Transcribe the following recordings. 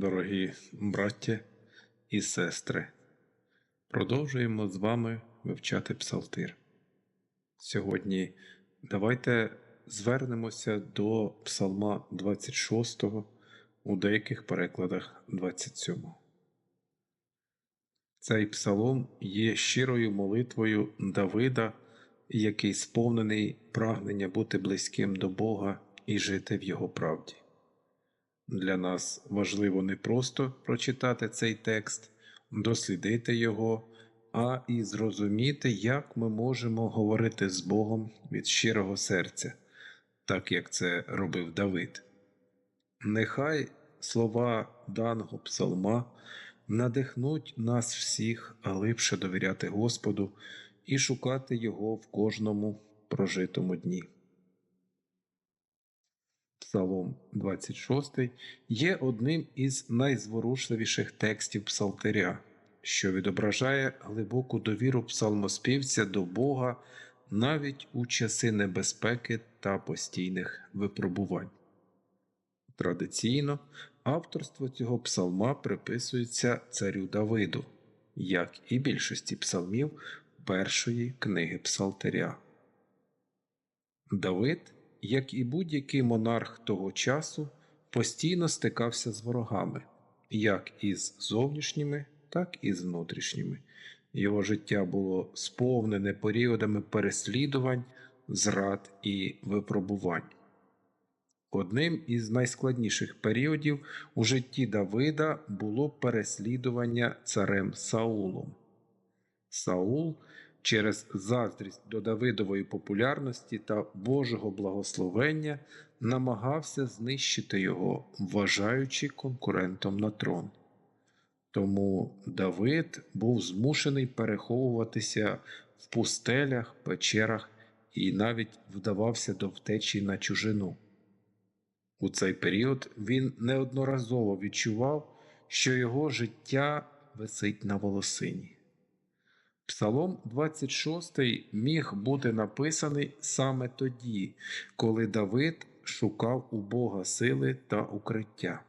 Дорогі браття і сестри, продовжуємо з вами вивчати псалтир. Сьогодні давайте звернемося до Псалма 26, у деяких перекладах 27. Цей псалом є щирою молитвою Давида, який сповнений прагнення бути близьким до Бога і жити в Його правді. Для нас важливо не просто прочитати цей текст, дослідити його, а і зрозуміти, як ми можемо говорити з Богом від щирого серця, так як це робив Давид. Нехай слова даного псалма надихнуть нас всіх глибше довіряти Господу і шукати Його в кожному прожитому дні. Псалом 26 є одним із найзворушливіших текстів Псалтиря, що відображає глибоку довіру псалмоспівця до Бога навіть у часи небезпеки та постійних випробувань. Традиційно авторство цього псалма приписується царю Давиду, як і більшості псалмів першої книги Псалтиря. Давид як і будь-який монарх того часу, постійно стикався з ворогами, як із зовнішніми, так і з внутрішніми. Його життя було сповнене періодами переслідувань, зрад і випробувань. Одним із найскладніших періодів у житті Давида було переслідування царем Саулом. Саул через заздрість до Давидової популярності та Божого благословення намагався знищити його, вважаючи конкурентом на трон. Тому Давид був змушений переховуватися в пустелях, печерах і навіть вдавався до втечі на чужину. У цей період він неодноразово відчував, що його життя висить на волосині. Псалом 26 міг бути написаний саме тоді, коли Давид шукав у Бога сили та укриття.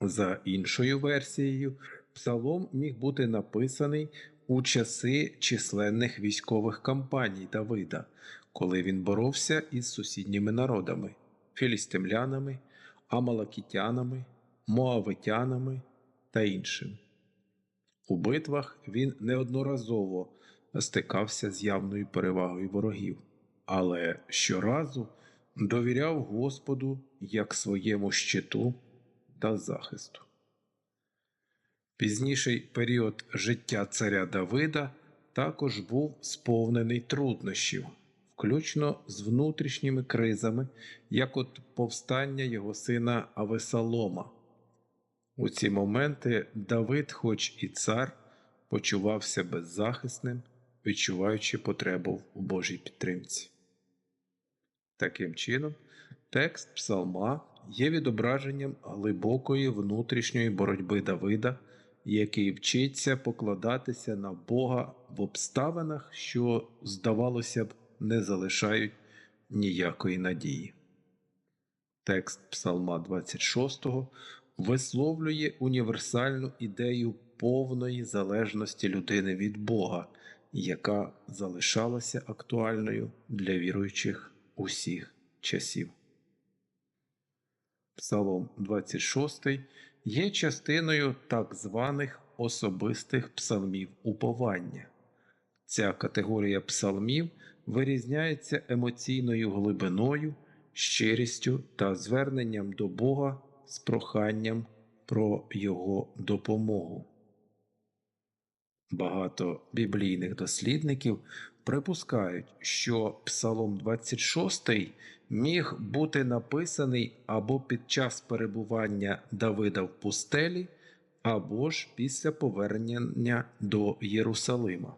За іншою версією, псалом міг бути написаний у часи численних військових кампаній Давида, коли він боровся із сусідніми народами філістимлянами, амалакітянами, моавитянами та іншими. У битвах він неодноразово стикався з явною перевагою ворогів, але щоразу довіряв Господу як своєму щиту та захисту. Пізніший період життя царя Давида також був сповнений труднощів, включно з внутрішніми кризами, як от повстання його сина Авесалома. У ці моменти Давид, хоч і цар, почувався беззахисним, відчуваючи потребу в Божій підтримці. Таким чином, текст Псалма є відображенням глибокої внутрішньої боротьби Давида, який вчиться покладатися на Бога в обставинах, що, здавалося б, не залишають ніякої надії. Текст Псалма 26 висловлює універсальну ідею повної залежності людини від Бога, яка залишалася актуальною для віруючих усіх часів. Псалом 26 є частиною так званих особистих псалмів уповання. Ця категорія псалмів вирізняється емоційною глибиною, щирістю та зверненням до Бога з проханням про його допомогу. Багато біблійних дослідників припускають, що Псалом 26 міг бути написаний або під час перебування Давида в пустелі, або ж після повернення до Єрусалима.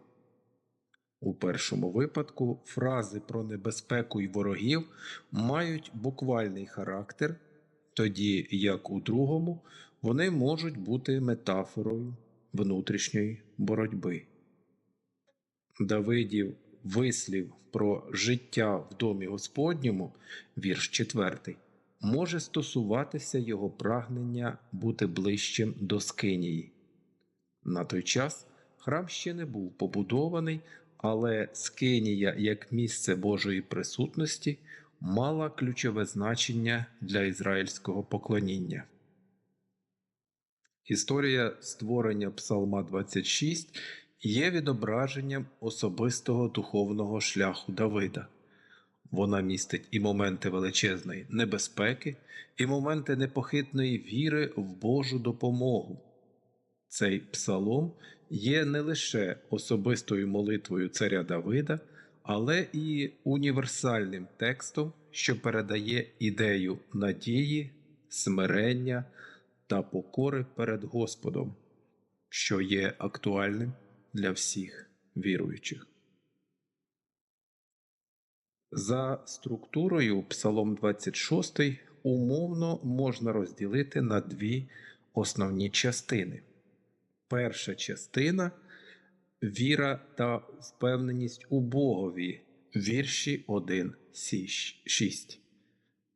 У першому випадку фрази про небезпеку й ворогів мають буквальний характер тоді як у другому вони можуть бути метафорою внутрішньої боротьби. Давидів вислів про життя в домі Господньому, вірш 4, може стосуватися його прагнення бути ближчим до Скинії. На той час храм ще не був побудований, але Скинія як місце Божої присутності мала ключове значення для ізраїльського поклоніння. Історія створення Псалма 26 є відображенням особистого духовного шляху Давида. Вона містить і моменти величезної небезпеки, і моменти непохитної віри в Божу допомогу. Цей псалом є не лише особистою молитвою царя Давида, але і універсальним текстом, що передає ідею надії, смирення та покори перед Господом, що є актуальним для всіх віруючих. За структурою Псалом 26 умовно можна розділити на дві основні частини. Перша частина віра та впевненість у Богові, вірші 1 6.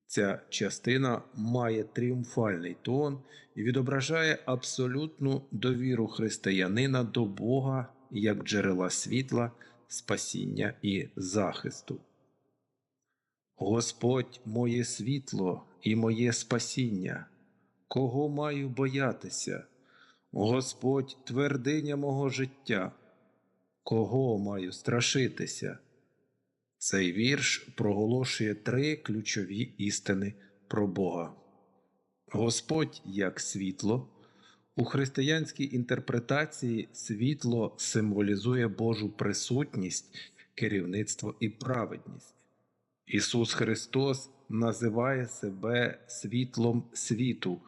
Ця частина має тріумфальний тон і відображає абсолютну довіру християнина до Бога як джерела світла, спасіння і захисту. Господь моє світло і моє спасіння, кого маю боятися? Господь твердиня мого життя, кого маю страшитися? Цей вірш проголошує три ключові істини про Бога. Господь як світло. У християнській інтерпретації світло символізує Божу присутність, керівництво і праведність. Ісус Христос називає себе світлом світу,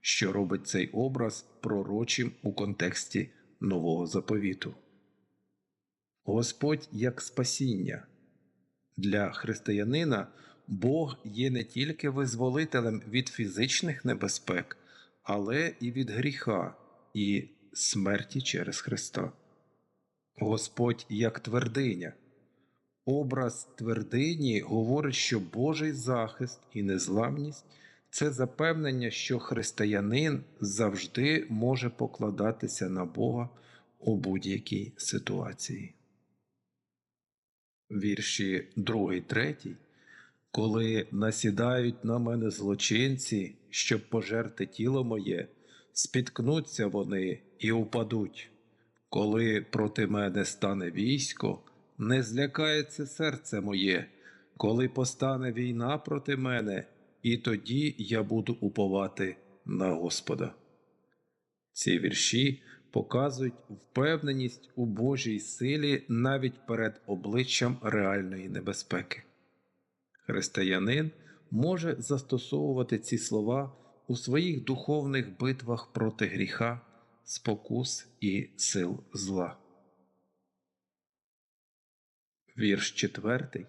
що робить цей образ пророчим у контексті Нового заповіту. Господь як спасіння. Для християнина Бог є не тільки визволителем від фізичних небезпек, але і від гріха і смерті через Христа. Господь як твердиня. Образ твердині говорить, що Божий захист і незламність це запевнення, що християнин завжди може покладатися на Бога у будь-якій ситуації. Вірші 2, 3 Коли насідають на мене злочинці, щоб пожерти тіло моє, спіткнуться вони і упадуть. Коли проти мене стане військо, не злякається серце моє, коли постане війна проти мене, і тоді я буду уповати на Господа. Ці вірші показують впевненість у Божій силі навіть перед обличчям реальної небезпеки. Християнин може застосовувати ці слова у своїх духовних битвах проти гріха, спокус і сил зла. Вірш четвертий.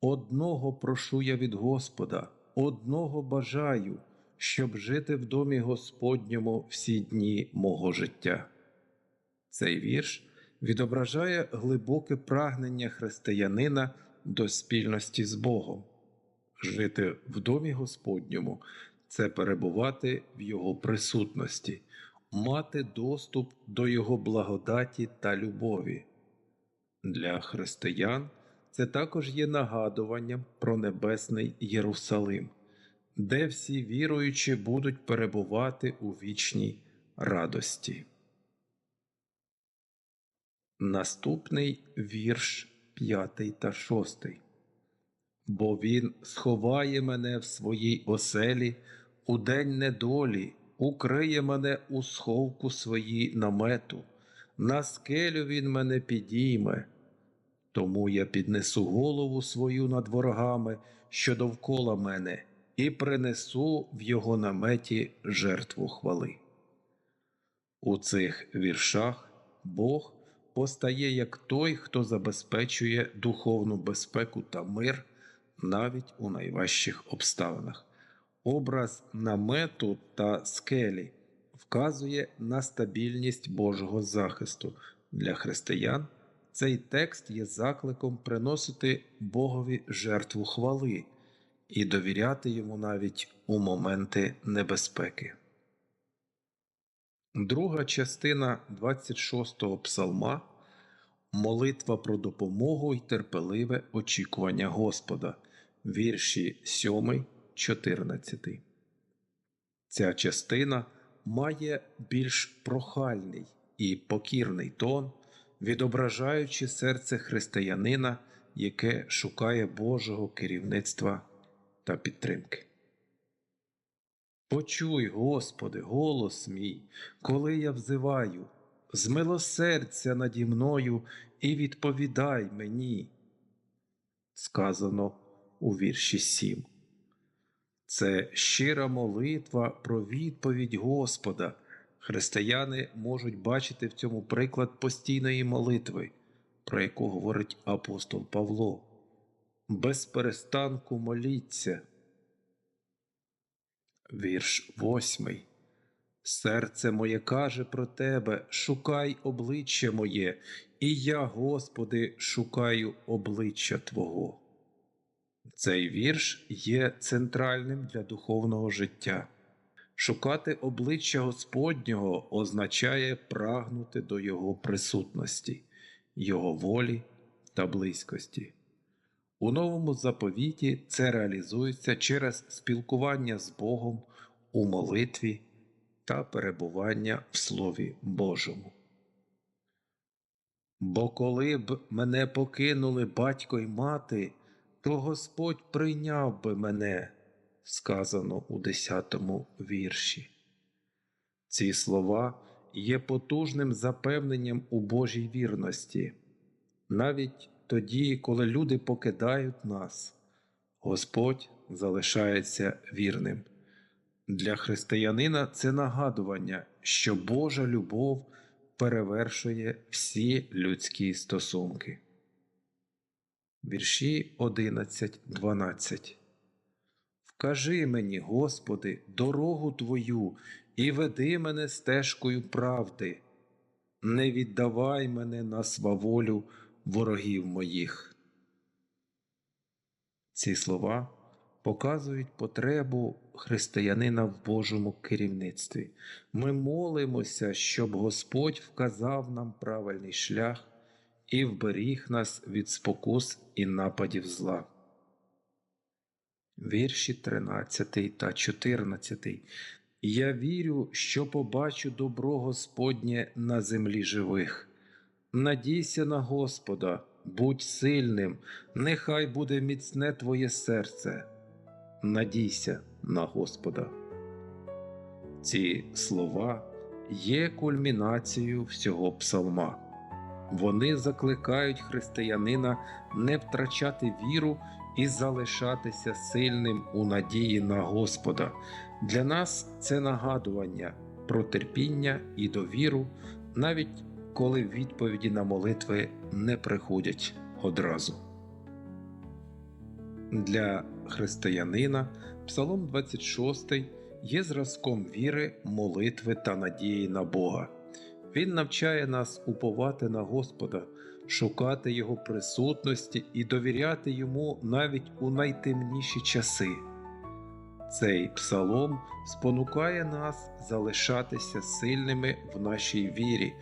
Одного прошу я від Господа, одного бажаю, щоб жити в домі Господньому всі дні мого життя. Цей вірш відображає глибоке прагнення християнина до спільності з Богом. Жити в домі Господньому це перебувати в Його присутності, мати доступ до Його благодаті та любові. Для християн це також є нагадуванням про Небесний Єрусалим, де всі віруючі будуть перебувати у вічній радості. Наступний вірш п'ятий та шостий. Бо він сховає мене в своїй оселі у день недолі, укриє мене у сховку своїй намету, на скелю він мене підійме. Тому я піднесу голову свою над ворогами, що довкола мене, і принесу в його наметі жертву хвали. У цих віршах Бог постає як той, хто забезпечує духовну безпеку та мир навіть у найважчих обставинах. Образ намету та скелі вказує на стабільність Божого захисту для християн. Цей текст є закликом приносити Богові жертву хвали, і довіряти йому навіть у моменти небезпеки. Друга частина 26-го псалма молитва про допомогу й терпеливе очікування Господа, вірші 7, 14. Ця частина має більш прохальний і покірний тон, відображаючи серце християнина, яке шукає Божого керівництва та підтримки. Почуй, Господи, голос мій, коли я взиваю, змилосердься наді мною і відповідай мені. Сказано у вірші 7. Це щира молитва про відповідь Господа. Християни можуть бачити в цьому приклад постійної молитви, про яку говорить апостол Павло. Без перестанку моліться. Вірш восьмий. Серце моє каже про тебе, шукай обличчя моє, і я, Господи, шукаю обличчя Твого. Цей вірш є центральним для духовного життя. Шукати обличчя Господнього означає прагнути до Його присутності, Його волі та близькості. У новому заповіті це реалізується через спілкування з Богом у молитві та перебування в Слові Божому. Бо коли б мене покинули батько й мати, то Господь прийняв би мене, сказано у 10 вірші. Ці слова є потужним запевненням у Божій вірності. Навіть тоді, коли люди покидають нас, Господь залишається вірним. Для християнина це нагадування, що Божа любов перевершує всі людські стосунки. Вірші 11, 12 Вкажи мені, Господи, дорогу Твою і веди мене стежкою правди, не віддавай мене на сваволю ворогів моїх. Ці слова показують потребу християнина в Божому керівництві. Ми молимося, щоб Господь вказав нам правильний шлях і вберіг нас від спокус і нападів зла. Вірші 13 та 14. Я вірю, що побачу добро Господнє на землі живих. Надійся на Господа, будь сильним, нехай буде міцне твоє серце. Надійся на Господа. Ці слова є кульмінацією всього псалма. Вони закликають християнина не втрачати віру і залишатися сильним у надії на Господа. Для нас це нагадування про терпіння і довіру, навіть коли відповіді на молитви не приходять одразу. Для християнина Псалом 26 є зразком віри, молитви та надії на Бога. Він навчає нас уповати на Господа, шукати Його присутності і довіряти Йому навіть у найтемніші часи. Цей псалом спонукає нас залишатися сильними в нашій вірі,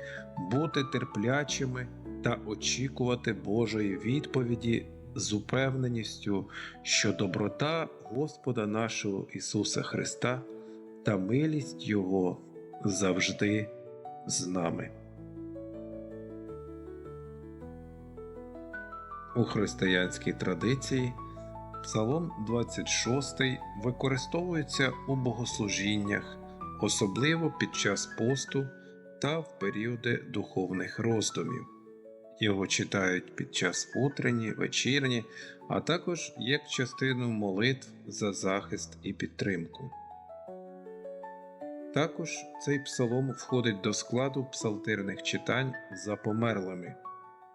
бути терплячими та очікувати Божої відповіді з упевненістю, що доброта Господа нашого Ісуса Христа та милість Його завжди з нами. У християнській традиції Псалом 26 використовується у богослужіннях, особливо під час посту та в періоди духовних роздумів. Його читають під час утренні, вечірні, а також як частину молитв за захист і підтримку. Також цей псалом входить до складу псалтирних читань за померлими,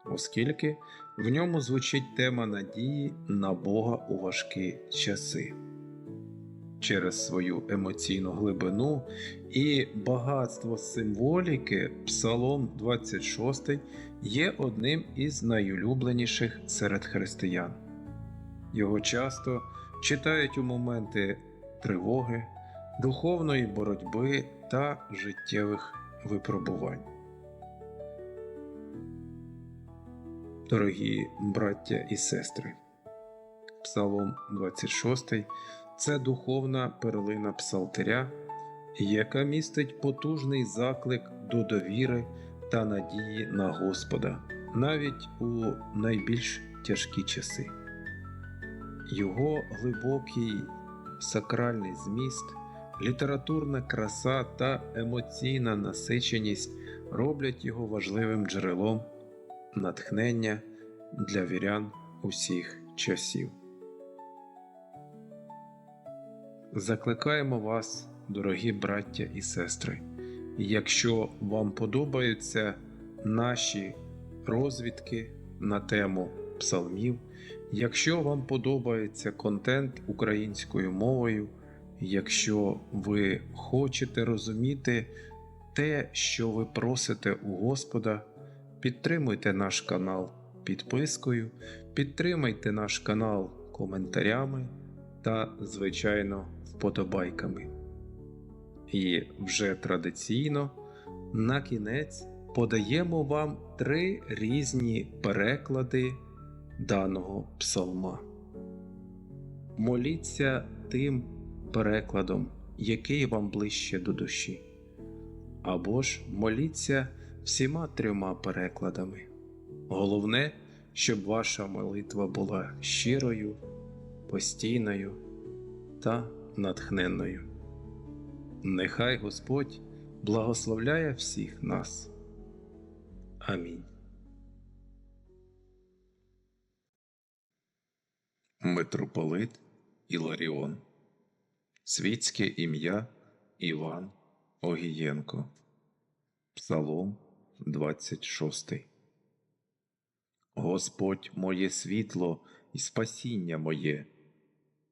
оскільки в ньому звучить тема надії на Бога у важкі часи. Через свою емоційну глибину і багатство символіки, Псалом 26 є одним із найулюбленіших серед християн. Його часто читають у моменти тривоги, духовної боротьби та життєвих випробувань. Дорогі браття і сестри, Псалом 26 це духовна перлина псалтиря, яка містить потужний заклик до довіри та надії на Господа навіть у найбільш тяжкі часи. Його глибокий сакральний зміст, літературна краса та емоційна насиченість роблять його важливим джерелом натхнення для вірян усіх часів. Закликаємо вас, дорогі браття і сестри, якщо вам подобаються наші розвідки на тему псалмів, якщо вам подобається контент українською мовою, якщо ви хочете розуміти те, що ви просите у Господа, підтримуйте наш канал підпискою, підтримайте наш канал коментарями та, звичайно, вподобайками. І вже традиційно на кінець подаємо вам три різні переклади даного псалма. Моліться тим перекладом, який вам ближче до душі, або ж моліться всіма трьома перекладами. Головне, щоб ваша молитва була щирою, постійною та натхненною. Нехай Господь благословляє всіх нас. Амінь. Митрополит Іларіон Світське ім'я Іван Огієнко Псалом 26 Господь моє світло і спасіння моє,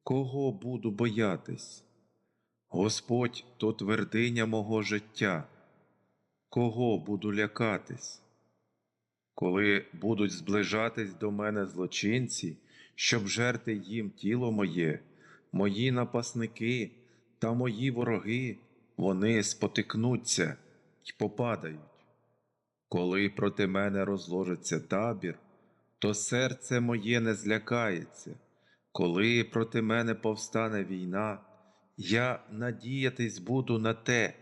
кого буду боятись? Господь то твердиня мого життя, кого буду лякатись? Коли будуть зближатись до мене злочинці, щоб жерти їм тіло моє, мої напасники та мої вороги, вони спотикнуться й попадають. Коли проти мене розложиться табір, то серце моє не злякається, коли проти мене повстане війна, я надіятись буду на те,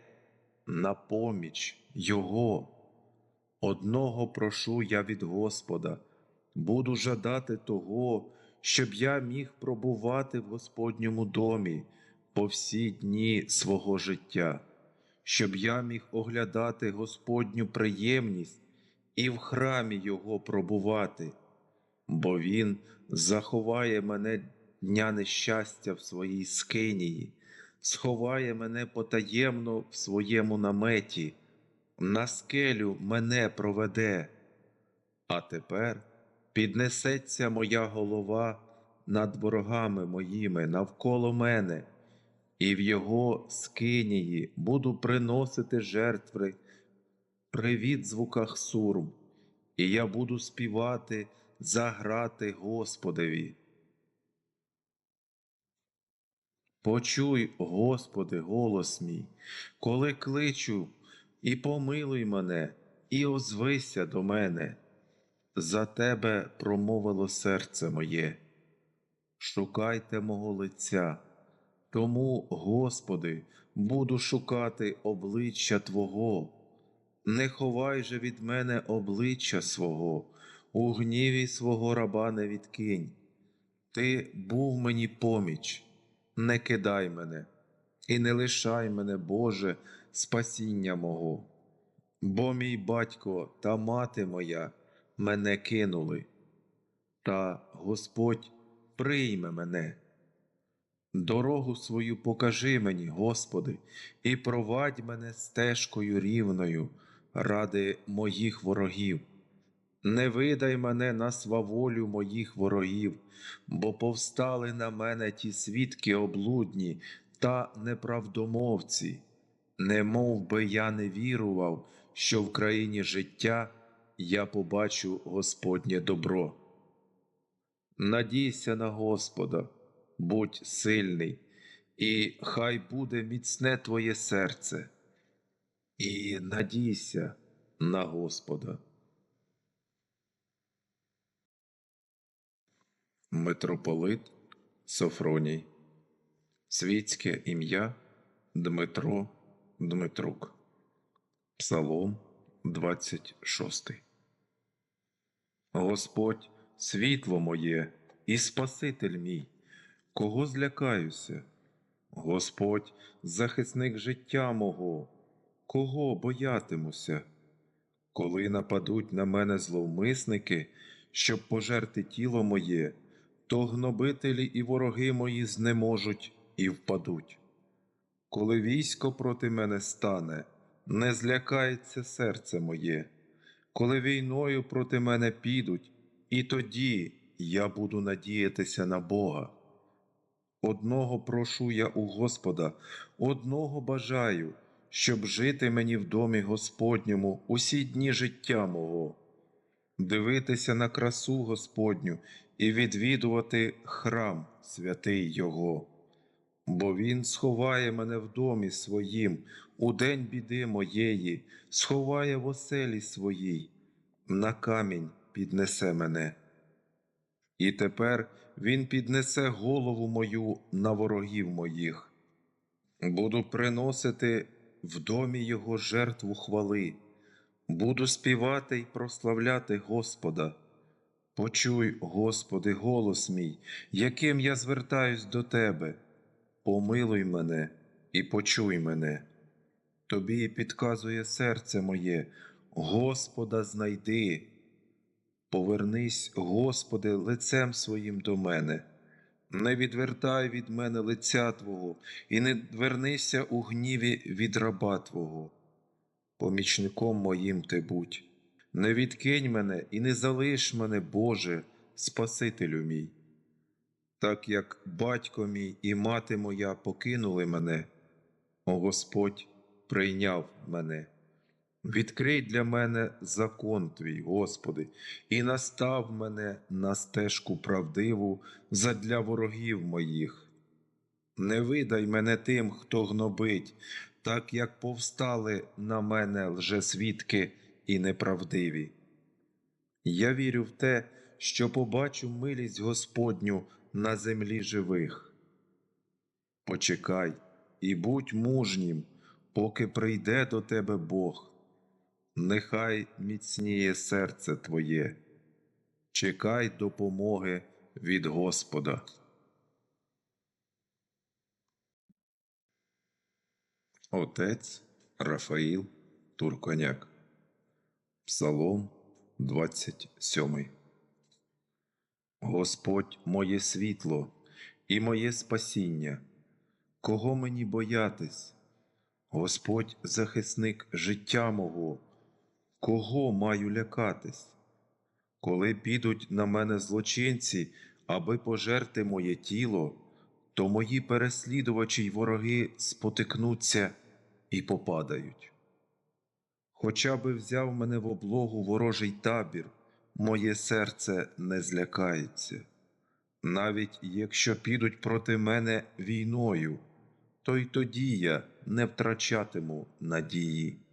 на поміч Його. Одного прошу я від Господа, буду жадати того, щоб я міг пробувати в Господньому домі по всі дні свого життя, щоб я міг оглядати Господню приємність і в храмі Його пробувати, бо Він заховає мене дня нещастя в своїй скинії, сховає мене потаємно в своєму наметі на скелю мене проведе, а тепер піднесеться моя голова над ворогами моїми навколо мене, і в його скинії буду приносити жертви при відзвуках сурм, і я буду співати, заграти Господеві. Почуй, Господи, голос мій, коли кличу і помилуй мене, і озвися до мене. За тебе промовило серце моє. Шукайте мого лиця, тому, Господи, буду шукати обличчя Твого. Не ховай же від мене обличчя свого, у гніві свого раба не відкинь. Ти був мені поміч, не кидай мене, і не лишай мене, Боже, спасіння мого. Бо мій батько та мати моя мене кинули, та Господь прийме мене. Дорогу свою покажи мені, Господи, і провадь мене стежкою рівною ради моїх ворогів. Не видай мене на сваволю моїх ворогів, бо повстали на мене ті свідки облудні та неправдомовці, не мов би я не вірував, що в країні життя я побачу Господнє добро. Надійся на Господа, будь сильний, і хай буде міцне твоє серце, і надійся на Господа. Митрополит Софроній, світське ім'я Дмитро Дмитрук, Псалом 26. Господь, світло моє і Спаситель мій, кого злякаюся? Господь, захисник життя мого, кого боятимуся? Коли нападуть на мене зловмисники, щоб пожерти тіло моє, то гнобителі і вороги мої знеможуть і впадуть. Коли військо проти мене стане, не злякається серце моє, коли війною проти мене підуть, і тоді я буду надіятися на Бога. Одного прошу я у Господа, одного бажаю, щоб жити мені в домі Господньому усі дні життя мого, дивитися на красу Господню і відвідувати храм святий Його. Бо Він сховає мене в домі своїм у день біди моєї, сховає в оселі своїй, на камінь піднесе мене. І тепер він піднесе голову мою на ворогів моїх. Буду приносити в домі Його жертву хвали, буду співати й прославляти Господа. Почуй, Господи, голос мій, яким я звертаюсь до Тебе. Помилуй мене і почуй мене. Тобі підказує серце моє, Господа знайди. Повернись, Господи, лицем своїм до мене, не відвертай від мене лиця Твого, і не вернися у гніві від раба Твого. Помічником моїм ти будь, не відкинь мене і не залиш мене, Боже, Спасителю мій. Так як батько мій і мати моя покинули мене, о Господь прийняв мене. Відкрий для мене закон твій, Господи, і настав мене на стежку правдиву задля ворогів моїх. Не видай мене тим, хто гнобить, так як повстали на мене лжесвідки і неправдиві. Я вірю в те, що побачу милість Господню на землі живих. Почекай і будь мужнім, поки прийде до тебе Бог нехай міцніє серце Твоє, чекай допомоги від Господа. Отець Рафаїл Турконяк. Псалом 27. Господь моє світло і моє спасіння. Кого мені боятись? Господь захисник життя мого. Кого маю лякатись? Коли підуть на мене злочинці, аби пожерти моє тіло, то мої переслідувачі й вороги спотикнуться і попадають. Хоча би взяв мене в облогу ворожий табір, моє серце не злякається. Навіть якщо підуть проти мене війною, то й тоді я не втрачатиму надії.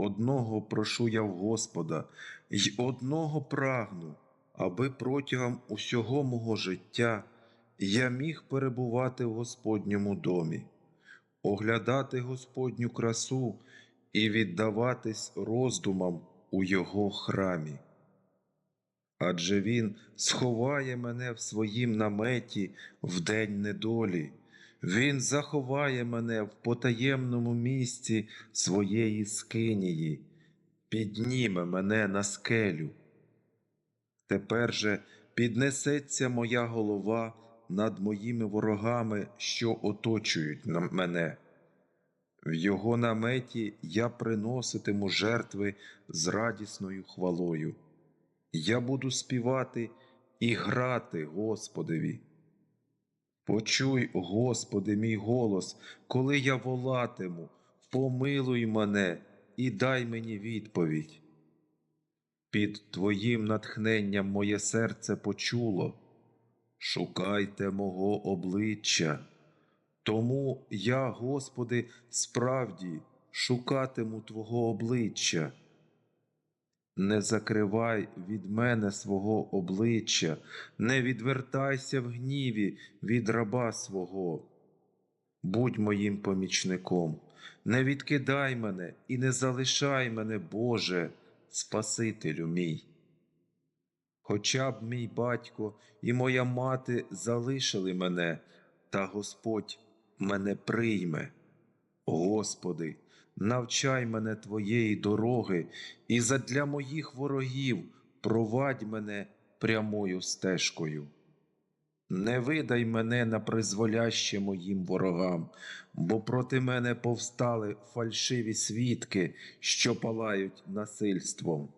Одного прошу я в Господа, й одного прагну, аби протягом усього мого життя я міг перебувати в Господньому домі, оглядати Господню красу і віддаватись роздумам у Його храмі. Адже Він сховає мене в своїм наметі в день недолі. Він заховає мене в потаємному місці своєї скинії, підніме мене на скелю. Тепер же піднесеться моя голова над моїми ворогами, що оточують мене. В його наметі я приноситиму жертви з радісною хвалою. Я буду співати і грати Господеві. Почуй, Господи, мій голос, коли я волатиму, помилуй мене і дай мені відповідь. Під Твоїм натхненням моє серце почуло, шукайте мого обличчя. Тому я, Господи, справді шукатиму Твого обличчя. Не закривай від мене свого обличчя, не відвертайся в гніві від раба свого. Будь моїм помічником, не відкидай мене і не залишай мене, Боже, Спасителю мій. Хоча б мій батько і моя мати залишили мене, та Господь мене прийме. Господи, навчай мене Твоєї дороги, і задля моїх ворогів провадь мене прямою стежкою. Не видай мене на призволяще моїм ворогам, бо проти мене повстали фальшиві свідки, що палають насильством.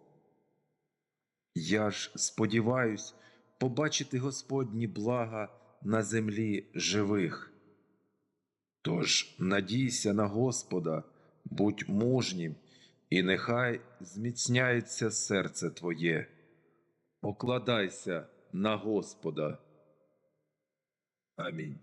Я ж сподіваюсь побачити Господні блага на землі живих. Тож надійся на Господа, будь мужнім, і нехай зміцняється серце твоє. Покладайся на Господа. Амінь.